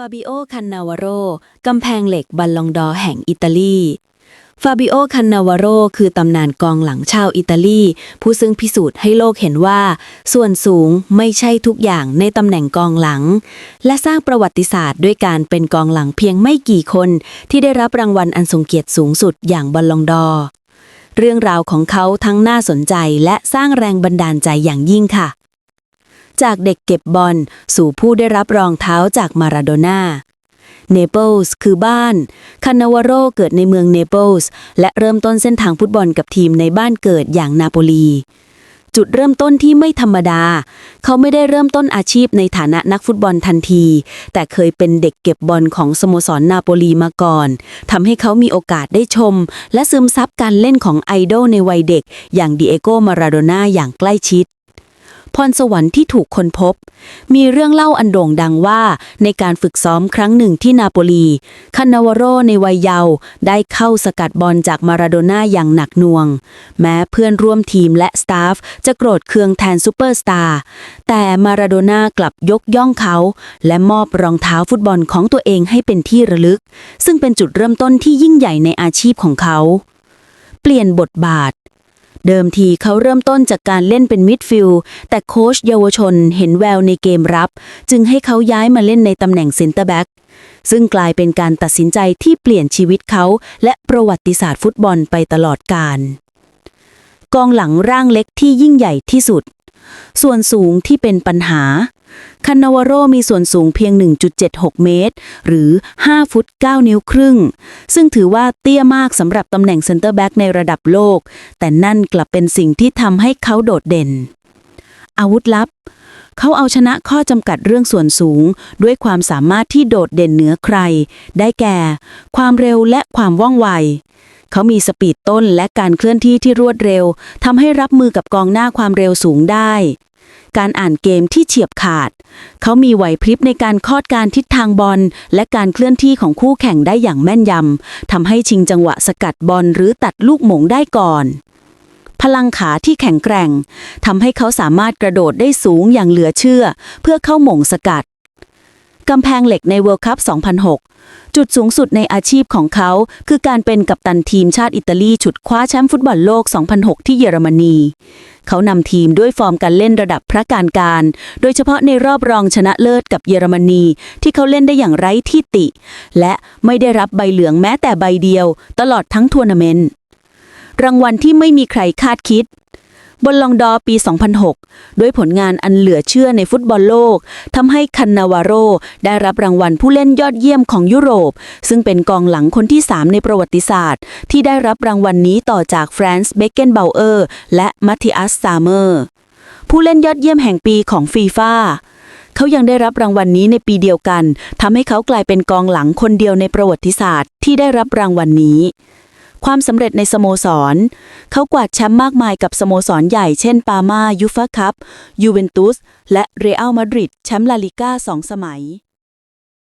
ฟาบิโอ คันนาวาโรกำแพงเหล็กบัลลองดอร์แห่งอิตาลี ฟาบิโอ คันนาวาโรคือตำนานกองหลังชาวอิตาลี ผู้ซึ่งพิสูจน์ให้โลกเห็นว่า ส่วนสูงไม่ใช่ทุกอย่างในตำแหน่งกองหลัง และสร้างประวัติศาสตร์ด้วยการเป็นกองหลังเพียงไม่กี่คน ที่ได้รับรางวัลอันทรงเกียรติสูงสุดอย่างบัลลองดอร์เรื่องราวของเขาทั้งน่าสนใจและสร้างแรงบันดาลใจอย่างยิ่งค่ะ จากเด็กเก็บบอลสู่ผู้ได้รับรองเท้าจากมาราโดน่าเนเปิลส์คือบ้านคานาวาโรเกิดในเมืองเนเปิลส์และเริ่มต้นเส้นทางฟุตบอลกับทีมในบ้านเกิดอย่างนาโปลี จุดเริ่มต้นที่ไม่ธรรมดา เขาไม่ได้เริ่มต้นอาชีพในฐานะนักฟุตบอลทันที แต่เคยเป็นเด็กเก็บบอลของสโมสรนาโปลีมาก่อนทำให้เขามีโอกาสได้ชม และซึมซับการเล่นของไอดอลในวัยเด็ก อย่างดิเอโกมาราโดน่าอย่างใกล้ชิด พรสวรรค์ที่ถูกค้นพบ มีเรื่องเล่าอันโด่งดังว่าในการฝึกซ้อมครั้งหนึ่งที่นาโปลีคานาวโรในวัยเยาว์ได้เข้าสกัดบอลจากมาราโดน่าอย่างหนักหน่วง แม้เพื่อนร่วมทีมและสตาฟจะโกรธเคืองแทนซูเปอร์สตาร์แต่มาราโดน่ากลับยกย่องเขา และมอบรองเท้าฟุตบอลของตัวเองให้เป็นที่ระลึก ซึ่งเป็นจุดเริ่มต้นที่ยิ่งใหญ่ในอาชีพของเขา เปลี่ยนบทบาท เดิมทีเขาเริ่มต้นจากการเล่นเป็นมิดฟิลด์แต่โค้ชเยาวชนเห็นแววในเกมรับ จึงให้เขาย้ายมาเล่นในตำแหน่งเซนเตอร์แบ็กซึ่งกลายเป็นการตัดสินใจที่เปลี่ยนชีวิตเขา และประวัติศาสตร์ฟุตบอลไปตลอดกาลกองหลังร่างเล็กที่ยิ่งใหญ่ที่สุด ส่วนสูงที่เป็นปัญหา คานาวาโรมีส่วนสูงเพียง 1.76 เมตร หรือ 5 ฟุต 9 นิ้วครึ่ง ซึ่งถือว่าเตี้ยมากสำหรับตำแหน่งเซนเตอร์แบ็กในระดับโลก แต่นั่นกลับเป็นสิ่งที่ทำให้เขาโดดเด่น อาวุธลับ เขาเอาชนะข้อจำกัดเรื่องส่วนสูง ด้วยความสามารถที่โดดเด่นเหนือใคร ได้แก่ ความเร็วและความว่องไวเขามีสปีดต้นและการเคลื่อนที่ที่รวดเร็วทำให้รับมือกับกองหน้าความเร็วสูงได้ การอ่านเกมที่เฉียบขาด เขามีไหวพริบในการคอดการทิศทางบอล และการเคลื่อนที่ของคู่แข่งได้อย่างแม่นยำทำให้ชิงจังหวะสกัดบอลหรือตัดลูกหม่งได้ก่อนพลังขาที่แข็งแกร่งทำให้เขาสามารถกระโดดได้สูงอย่างเหลือเชื่อ เพื่อเข้าหม่งสกัด กำแพงเหล็กในเวิลด์คัพ 2006 จุดสูงสุดในอาชีพของเขา คือการเป็นกัปตันทีมชาติอิตาลีฉุดคว้าแชมป์ฟุตบอลโลก 2006 ที่เยอรมนี เขานำทีมด้วยฟอร์มการเล่นระดับพระการการ โดยเฉพาะในรอบรองชนะเลิศกับเยอรมนี ที่เขาเล่นได้อย่างไร้ที่ติ และไม่ได้รับใบเหลืองแม้แต่ใบเดียว ตลอดทั้งทัวร์นาเมนต์รางวัลที่ไม่มีใครคาดคิด บนลองดอปี 2006 ด้วยผลงานอันเหลือเชื่อในฟุตบอลโลกทำให้คันนาวาโรได้รับรางวัลผู้เล่นยอดเยี่ยมของยุโรป ซึ่งเป็นกองหลังคนที่ 3 ในประวัติศาสตร์ ที่ได้รับรางวัลนนี้ต่อจากแฟรนซ์เบเกนเบลเออร์และมัตติอัสซาเมอร์ผู้เล่นยอดเยี่ยมแห่งปีของฟีฟ่าเขายังได้รับรางวัลนนี้ในปีเดียวกันทำให้เขากลายเป็นกองหลังคนเดียวในประวัติศาสตร์ ที่ได้รับรางวัลนนี้ ความสำเร็จในสโมสร เขากวาดแชมป์มากมายกับสโมสรใหญ่เช่นปามายูฟาคัพยูเวนตุสและเรอัลมาดริดแชมป์ลาลิก้าสองสมัย